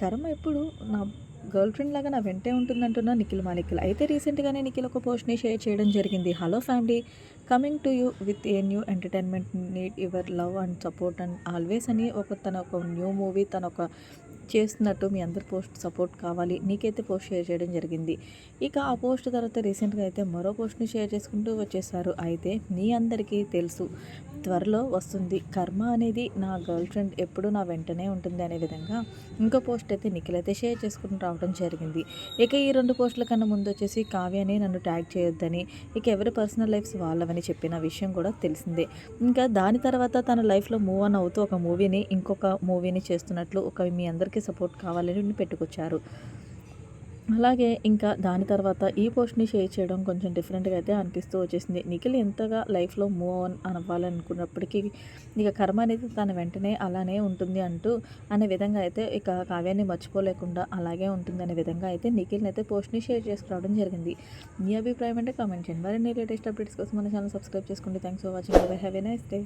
కర్మ ఎప్పుడు? నా గర్ల్ ఫ్రెండ్ లాగా నా వెంటే ఉంటుందంటున్నా నిఖిల్ మాలిక్కిల్ అయితే రీసెంట్గానే నిఖిల్ ఒక పోస్ట్ని షేర్ చేయడం జరిగింది. Hello family coming to you with a new entertainment need your love and support and always అని ఒక తన ఒక న్యూ మూవీ తన ఒక చేస్తున్నట్టు మీ అందరి పోస్ట్ సపోర్ట్ కావాలి. నీకైతే పోస్ట్ షేర్ చేయడం జరిగింది. ఇక ఆ పోస్ట్ తర్వాత రీసెంట్గా అయితే మరో పోస్ట్ని షేర్ చేసుకుంటూ వచ్చేసారు. అయితే మీ అందరికీ తెలుసు త్వరలో వస్తుంది. కర్మ అనేది నా గర్ల్ ఫ్రెండ్ ఎప్పుడు నా వెంటనే ఉంటుంది అనే విధంగా ఇంకో పోస్ట్ అయితే నిఖిల్ అయితే షేర్ చేసుకుని రావడం జరిగింది. ఇక ఈ రెండు పోస్టుల కన్నా ముందు వచ్చేసి కావ్యని నన్ను ట్యాగ్ చేయొద్దని ఇక ఎవరి పర్సనల్ లైఫ్స్ వాళ్ళవని చెప్పిన విషయం కూడా తెలిసిందే. ఇంకా దాని తర్వాత తన లైఫ్లో మూవ్ ఆన్ అవుతూ ఒక మూవీని ఇంకొక మూవీని చేస్తున్నట్లు ఒక మీ అందరికీ సపోర్ట్ కావాలని పెట్టుకొచ్చారు. అలాగే ఇంకా దాని తర్వాత ఈ పోస్ట్ని షేర్ చేయడం కొంచెం డిఫరెంట్గా అయితే అనిపిస్తూ వచ్చేసింది. నిఖిల్ ఎంతగా లైఫ్లో మూవ్ ఆన్ అవ్వాలనుకున్నప్పటికీ ఇక కర్మ అనేది తన వెంటనే అలానే ఉంటుంది అంటూ అనే విధంగా అయితే ఇక కావ్యాన్ని మర్చిపోలేకుండా అలాగే ఉంటుంది అనే విధంగా అయితే నిఖిల్ని అయితే పోస్ట్ని షేర్ చేసుకురావడం జరిగింది. మీ అభిప్రాయం అంటే కామెంట్ చేయండి. మరిన్ని లేటెస్ట్ అప్డేట్స్ కోసం మన ఛానల్ సబ్స్క్రైబ్ చేసుకోండి. Thanks for watching have a nice day